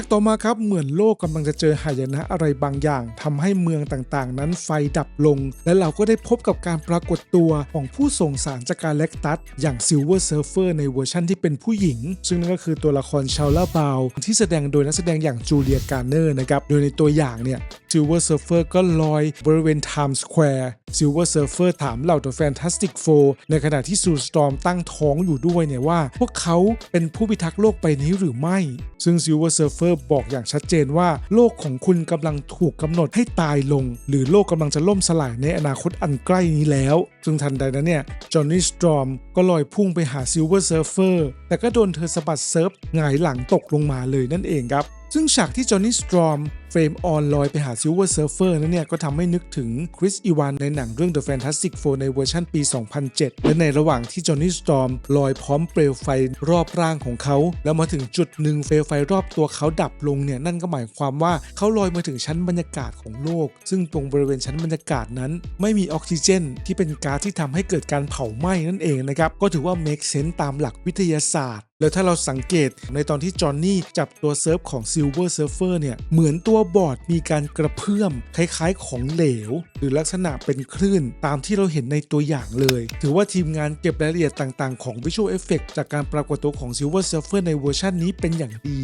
ากต่อมาครับเหมือนโลกกำลังจะเจอหายนะอะไรบางอย่างทำให้เมืองต่างๆ นั้นไฟดับลง และเราก็ได้พบกับการปรากฏตัวของผู้ส่งสารจากการเล็กตัสอย่างซิลเวอร์เซิร์ฟเฟอร์ในเวอร์ชั่นที่เป็นผู้หญิง ซึ่งนั่นก็คือตัวละครชาลาบาว ที่แสดงโดยนักแสดงอย่างจูเลียการ์เนอร์นะครับโดยในตัวอย่างเนี่ย ซิลเวอร์เซิร์ฟเฟอร์ก็ลอยบริเวณไทม์สแควร์ซิลเวอร์เซิร์ฟเฟอร์ถามเหล่าตัวแฟนตาสติกโฟในขณะที่ซูสตอมตั้งท้องอยู่ด้วยเนี่ยว่า พวกเขาเป็นผู้พิทักษ์โลกใบนี้หรือไม่ ซึ่งซิลเวอร์เซิร์ฟเฟอร์บอกอย่างชัดเจนว่า โลกของคุณกำลังถูกกำหนดให้ตายลง หรือโลกกำลังจะล่มสลายในอนาคตอันใกล้นี้แล้ว ซึ่งทันใดนั้นเนี่ยจอห์นนี่สตรอมก็ลอยพุ่งไปหาซิลเวอร์เซิร์ฟเฟอร์แต่ก็โดนเธอสะบัดเซิร์ฟหงายหลังตกลงมาเลยนั่นเองครับซึ่งฉากที่จอห์นนี่สตรอม เฟรมออนลอยไปหาซิลเวอร์เซิร์ฟเฟอร์นั้นเนี่ยก็ทำให้นึกถึงคริสอีวานในหนังเรื่อง The Fantastic Four ในเวอร์ชันปี 2007 และในระหว่างที่จอห์นนี่สตรอมลอยพร้อมเปลวไฟรอบร่างของเขา แล้วมาถึงจุดหนึ่งเปลวไฟรอบตัวเขาดับลงเนี่ยนั่นก็หมายความว่าเขาลอยมาถึงชั้นบรรยากาศของโลก ซึ่งตรงบริเวณชั้นบรรยากาศนั้น ไม่มีออกซิเจน ที่เป็นก๊าซที่ทำให้เกิดการเผาไหม้นั่นเองนะครับก็ถือว่า make sense ตามหลักวิทยาศาสตร์ แล้วถ้าเราสังเกตในตอนที่จอห์นนี่จับตัวเซิร์ฟของ Silver Surfer เนี่ยเหมือนตัวบอร์ดมีการกระเพื่อมคล้ายๆของเหลว หรือลักษณะเป็นคลื่นตามที่เราเห็นในตัวอย่างเลย ถือว่าทีมงานเก็บรายละเอียดต่างๆ ของ Visual Effect จากการปรากฏตัวของ Silver Surfer ในเวอร์ชันนี้เป็นอย่างดี